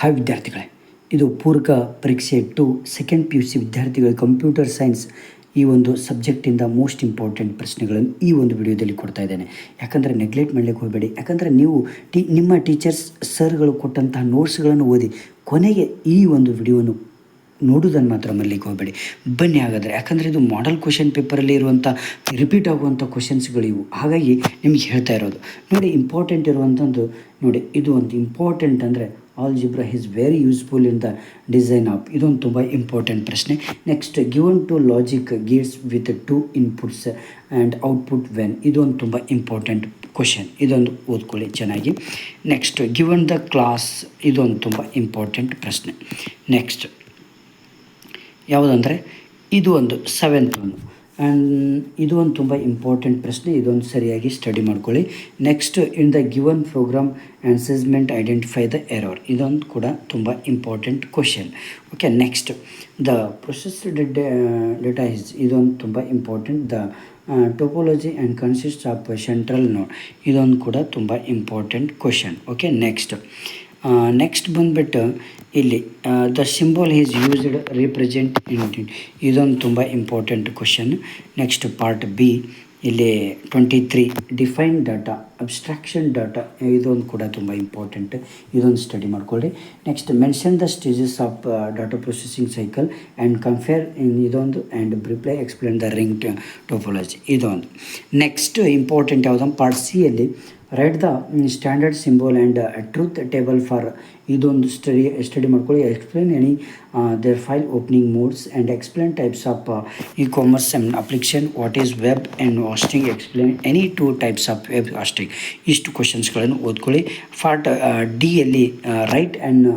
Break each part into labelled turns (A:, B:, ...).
A: Hi ವಿದ್ಯಾರ್ಥಿಗಳೇ, ಇದು ಪೂರಕ ಪರೀಕ್ಷೆ to second P U C ವಿದ್ಯಾರ್ಥಿಗಳ ಕಂಪ್ಯೂಟರ್ ಸೈನ್ಸ್ ಈ ಒಂದು ಸಬ್ಜೆಕ್ಟಿಂದ ಮೋಸ್ಟ್ ಇಂಪಾರ್ಟೆಂಟ್ ಪ್ರಶ್ನೆಗಳನ್ನು ಈ ಒಂದು ವಿಡಿಯೋದಲ್ಲಿ ಕೊಡ್ತಾ ಇದ್ದೇನೆ. ಯಾಕಂದರೆ ನೆಗ್ಲೆಕ್ಟ್ ಮಾಡಲಿಕ್ಕೆ ಹೋಗಬೇಡಿ. ಯಾಕಂದರೆ ನೀವು ಟಿ, ನಿಮ್ಮ ಟೀಚರ್ಸ್ ಸರ್ಗಳು ಕೊಟ್ಟಂತಹ ನೋಟ್ಸ್ಗಳನ್ನು ಓದಿ ಕೊನೆಗೆ ಈ ಒಂದು ವಿಡಿಯೋವನ್ನು ನೋಡೋದನ್ನು ಮಾತ್ರ ಮರಲಿಕ್ಕೆ ಹೋಗಬೇಡಿ. ಬನ್ನಿ ಹಾಗಾದರೆ. ಯಾಕಂದರೆ ಇದು ಮಾಡೆಲ್ ಕ್ವಶನ್ ಪೇಪರಲ್ಲಿ ಇರುವಂಥ ರಿಪೀಟ್ ಆಗುವಂಥ ಕ್ವಶನ್ಸ್ಗಳು ಇವು. ಹಾಗಾಗಿ ನಿಮಗೆ ಹೇಳ್ತಾ ಇರೋದು. ನೋಡಿ ಇಂಪಾರ್ಟೆಂಟ್ ಇರುವಂಥದ್ದು ನೋಡಿ, ಇದು ಒಂದು ಇಂಪಾರ್ಟೆಂಟ್ ಅಂದರೆ algebra is very useful in the design of ಇದೊಂದು ತುಂಬ ಇಂಪಾರ್ಟೆಂಟ್ ಪ್ರಶ್ನೆ. Next given two logic gates with two inputs and output when ಇದೊಂದು ತುಂಬ ಇಂಪಾರ್ಟೆಂಟ್ ಕ್ವಶನ್ ಇದೊಂದು ಓದ್ಕೊಳ್ಳಿ ಚೆನ್ನಾಗಿ. ನೆಕ್ಸ್ಟ್ ಗಿವನ್ ದ ಕ್ಲಾಸ್ ಇದೊಂದು ತುಂಬ ಇಂಪಾರ್ಟೆಂಟ್ ಪ್ರಶ್ನೆ. ನೆಕ್ಸ್ಟ್ ಯಾವುದಂದರೆ, ಇದು ಒಂದು ಸೆವೆಂತ್ ಒಂದು ಆ್ಯಂಡ್ ಇದು ಒಂದು ತುಂಬ ಇಂಪಾರ್ಟೆಂಟ್ ಪ್ರಶ್ನೆ, ಇದೊಂದು ಸರಿಯಾಗಿ ಸ್ಟಡಿ ಮಾಡ್ಕೊಳ್ಳಿ. Next in the given program assessment identify the error ಇದೊಂದು ಕೂಡ ತುಂಬ important question okay next the processed data is ಇದೊಂದು ತುಂಬ important the topology and consist of central node ಇದೊಂದು ಕೂಡ ತುಂಬ important question okay next next ಬಂದುಬಿಟ್ಟು ಇಲ್ಲಿ the symbol is used represent in ಇದೊಂದು ತುಂಬ important question next part B ಇಲ್ಲಿ twenty three define data abstraction data ಇದೊಂದು ಕೂಡ ತುಂಬ ಇಂಪಾರ್ಟೆಂಟ್ ಇದೊಂದು ಸ್ಟಡಿ ಮಾಡ್ಕೊಳ್ಳಿ. Next mention the stages of data processing cycle and compare in ಇದೊಂದು and reply explain the ring topology ಇದೊಂದು. ನೆಕ್ಸ್ಟ್ ಇಂಪಾರ್ಟೆಂಟ್ ಯಾವುದಂದ್ರೆ part ಸಿಯಲ್ಲಿ write the standard symbol and truth table for ಇದೊಂದು ಸ್ಟಡಿ ಸ್ಟಡಿ ಮಾಡ್ಕೊಳ್ಳಿ. Explain any three file opening modes and explain types of E commerce and application what is web and hosting explain any two types of web hosting ಇಷ್ಟು ಕ್ವಶನ್ಸ್ಗಳನ್ನು ಓದ್ಕೊಳ್ಳಿ. Part ಡಿಯಲ್ಲಿ write and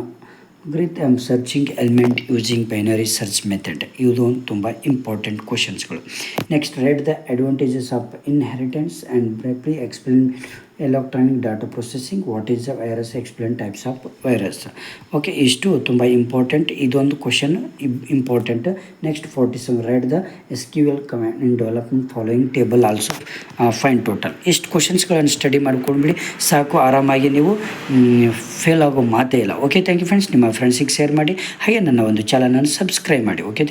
A: algorithm searching element using binary search method ಇದು ಒಂದು ತುಂಬ important ಕ್ವಶನ್ಸ್ಗಳು next write the advantages of inheritance and briefly explain electronic data processing what is a virus explain types of virus okay ಇಷ್ಟು ತುಂಬ important ಇದೊಂದು question important next forty seven write the S Q L command in development following table also fine total ಇಷ್ಟು ಕ್ವಶನ್ಸ್ಗಳನ್ನು study ಮಾಡ್ಕೊಂಡ್ಬಿಡಿ. ಸಾಕು, ಆರಾಮಾಗಿ ನೀವು fail ಆಗೋ ಮಾತೇ ಇಲ್ಲ. ಓಕೆ ಥ್ಯಾಂಕ್ ಯು ಫ್ರೆಂಡ್ಸ್ ನಿಮ್ಮ ಫ್ರೆಂಡ್ಸಿಗೆ ಶೇರ್ ಮಾಡಿ. ಹಾಗೆ ನನ್ನ ಒಂದು ಚಾನಲನ್ನು ಸಬ್ಸ್ಕ್ರೈಬ್ ಮಾಡಿ. ಓಕೆ